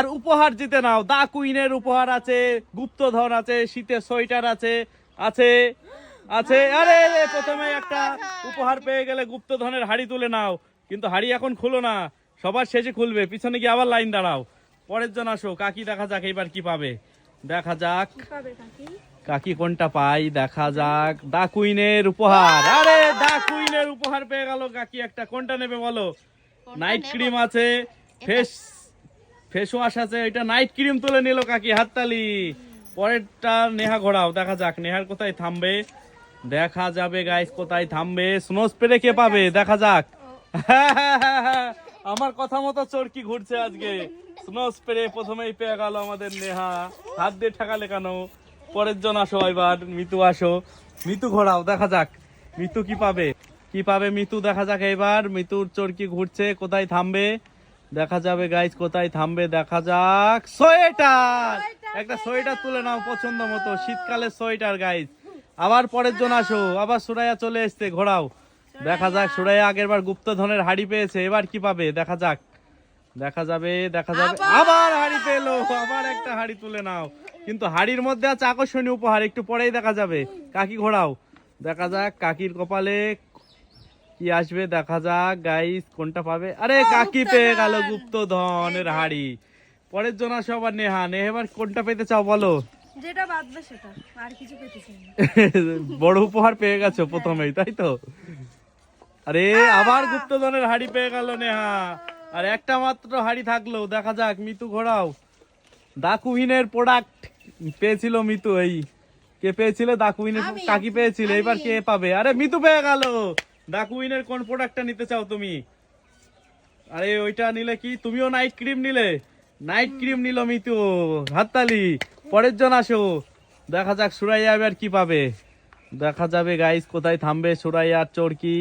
আর উপহার জিতে নাও। দা কুইনের উপহার আছে গুপ্তধন আছে শীতের সোয়েটার আছে আছে আছে। আরে প্রথমে একটা উপহার পেয়ে গেলে গুপ্তধনের হাড়ি তুলে নাও। কিন্তু হাড়ি এখন খুলো না সবার শেষে খুলবে। পিছনে গিয়ে আবার লাইন দাঁড়াও। পরের জন আসো কাকি দেখা যাক এবার কি পাবে। দেখা যাক কাকি? কোনটা পাই দেখা যাক। দা কুইনের উপহার। আরে দা কুইনের উপহার পেয়ে গেল কাকি একটা। কোনটা নেবে বলো? নাইট ক্রিম আছে ফেস ফেস ওয়াশ আছে, এটা নাইট ক্রিম তুলে নিল কাকি, হাততালি। পরেরটা নেহা ঘোরাও, দেখা যাক, নেহার কোথায় থামবে। দেখা যাবে গাইস কোথায় থামবে। স্নো স্প্রে কে পাবে, দেখা যাক। আমার কথা মতো চরকি ঘুরছে আজকে। স্নো স্প্রে প্রথমেই পেয়ে গেল আমাদের নেহা। হাত দিয়ে ঠেকালে কেন? পরের জন আসো এবার, মিতু আসো। মিতু ঘোরাও, দেখা যাক। মিতু কি পাবে? কি পাবে মিতু? দেখা যাক এবার। মিতুর চরকি ঘুরছে, কোথায় থামবে? দেখা যাবে গাইজ কোথায় থামবে? দেখা যাক। সোয়েটার! একটা সোয়েটার তুলে নাও পছন্দ মতো। শীতকালের সোয়েটার গাইজ আবার পরের জন আসো। আবার সুরাইয়া চলে এসছে ঘোরাও। দেখা যাক সুরাইয়া! আগের বার গুপ্তধনের হাড়ি পেয়েছে। এবার কি পাবে? দেখা যাক। দেখা যাবে দেখা যাবে। আবার হাড়ি পেল। আবার একটা হাড়ি তুলে নাও। কিন্তু হাড়ির মধ্যে আছে আকর্ষণীয় উপহার। একটু পরেই দেখা যাবে। কাকি ঘোরাও। দেখা যাক কাকির কপালে কি আসবে দেখা যাক গাইস কোনটা পাবে? আরে কাকি পেয়ে গেল গুপ্তধনের হাড়ি পরের জন আসো আবার নেহা। নেহা এবার কোনটা পেতে চাও বলো? যেটা বাদবে সেটা আর কিছু পেতেছি না। বড় উপহার পেয়ে গেছো প্রথমেই তাই তো? আরে আবার গুপ্তধনের হাড়ি পেয়ে গেল নেহা। আর একটা মাত্র হাড়ি থাকল দেখা যাক মিতু ঘোরাও। দাকুহিনের প্রোডাক্ট পেয়েছিল মিতু এই। কে পেয়েছিল? দাকুহিনের কাকি পেয়েছিল এবার কে পাবে? আরে মিতু পেয়ে গেল! দাকুহিনের কোন প্রোডাক্টটা নিতে চাও তুমি? আরে ওইটা নিলে কি? তুমিও নাইট ক্রিম নিলে? নাইট ক্রিম নিল মিতু। হাততালি। পরের জন আসো। দেখা যাক সুরাইয়া এবার কি পাবে। দেখা যাবে গাইস কোথায় থামবে সুরাইয়ার চোরকি।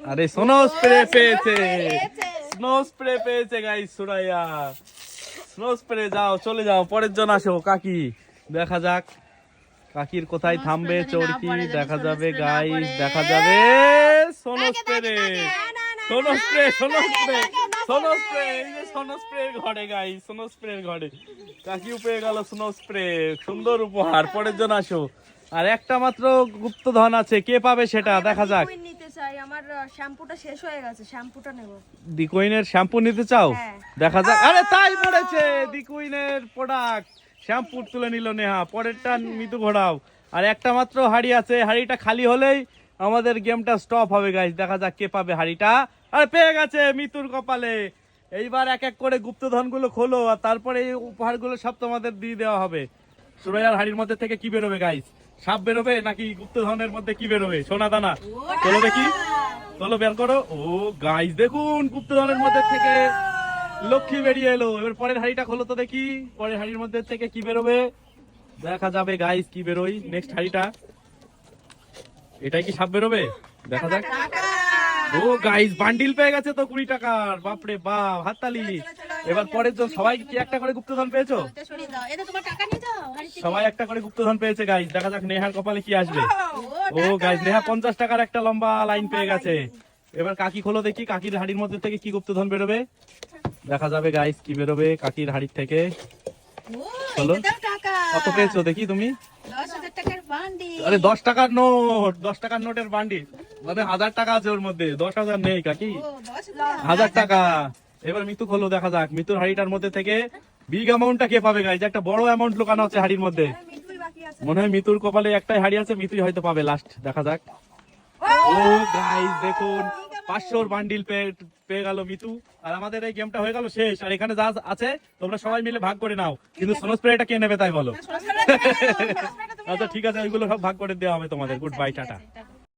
আরে সোনো স্প্রে পেয়েছে। স্নো স্প্রে পেয়েছে গাইস সুরাইয়া। স্নো স্প্রে যাও চলে যাও পরের জন আসো কাকি। দেখা যাক কাকির কোথায় থামবে চোরকি। দেখা যাবে গাইস দেখা যাবে। Sono spray sono spray sono spray sono spray এই যে সোনো স্প্রে ঘরে গাই সোনো স্প্রে ঘরে। কাকিও পেয়ে গেল সোনো স্প্রে সুন্দর উপহার পরের জন আসো। আর একটা মাত্র গুপ্তধন আছে কে পাবে সেটা? দেখা যাক। আমার শ্যাম্পুটা শেষ হয়ে গেছে শ্যাম্পুটা নেব। দিকুইনের শ্যাম্পু নিতে চাও? হ্যাঁ। দেখা যাক। আরে তাই পড়েছে প্রোডাক্ট শ্যাম্পু তুলে নিল নেহা পরেরটা মিতু ঘোড়াও আর একটা মাত্র হাড়ি আছে হাড়িটা খালি হলেই আমাদের গেমটা স্টপ হবে গাইস দেখা যাক কে পাবে হাড়িটা আর, পেয়ে গেছে মিতুর কপালে। এইবার এক এক করে গুপ্তধনগুলো খোলো, আর তারপরে এই উপহারগুলো সব তোমাদের দিয়ে দেওয়া হবে। সুরাইয়ার হাড়ির মধ্যে থেকে কি বেরোবে গাইস সাপ বেরোবে, নাকি গুপ্তধনের মধ্যে কি বেরোবে? সোনা দানা। চলো দেখি। চলো বের করো। ও গাইস দেখুন, গুপ্তধনের মধ্যে থেকে লক্ষ্মী বেরিয়ে এলো। এবার পরের হাড়িটা খোলো তো দেখি। পরের হাড়ির মধ্যে থেকে কি বেরোবে? দেখা যাবে গাইস কি বেরোই নেক্সট হাড়িটা। এটাই কি সাপ বেরোবে? দেখা যাক। ও গাইস বান্ডিল পেয়ে গেছে তো কুড়ি টাকার। বাপরে বাপ হাততালি। এবার পরের জন সবাই কি একটা করে গুপ্তধন পেয়েছ? সবাই একটা করে গুপ্তধন পেয়েছে গাইস দেখা যাক নেহার কপালে কি আসবে। ও গাইস নেহা পঞ্চাশ টাকার একটা লম্বা লাইন পেয়ে গেছে। এবার কাকি খোলো দেখি কাকির হাড়ির মধ্যে থেকে কি গুপ্তধন বেরোবে। দেখা যাবে গাইস কি বেরোবে কাকির হাড়ির থেকে। চলো। কত পেয়েছ দেখি তুমি? আরে দশ টাকার নোট দশ টাকার নোটের বান্ডিল। মানে হাজার টাকা আছে ওর মধ্যে। দশ হাজার নেই কাকি। হাজার। টাকা। এবার মিতু খোলো দেখা যাক। মিতুর হাড়িটার মধ্যে থেকে বিগ অ্যামাউন্টটা কে পাবে গাইজ একটা বড় অ্যামাউন্ট লুকানো আছে হাড়ির মধ্যে। মনে হয় মিতুর কপালে একটাই হাড়ি আছে মিতুই হয়তো পাবে লাস্ট দেখা যাক। ও গাইজ দেখুন। পাঁচশোর বান্ডিল পেয়ে পেয়ে গেল মিতু। আর আমাদের এই গেমটা হয়ে গেল শেষ। আর এখানে যা আছে তোমরা সবাই মিলে ভাগ করে নাও। কিন্তু সোনো স্প্রেটা কে নেবে তাই বলো? আচ্ছা ঠিক আছে ওইগুলো সব ভাগ করে দেওয়া হবে তোমাদের। Good bye tata.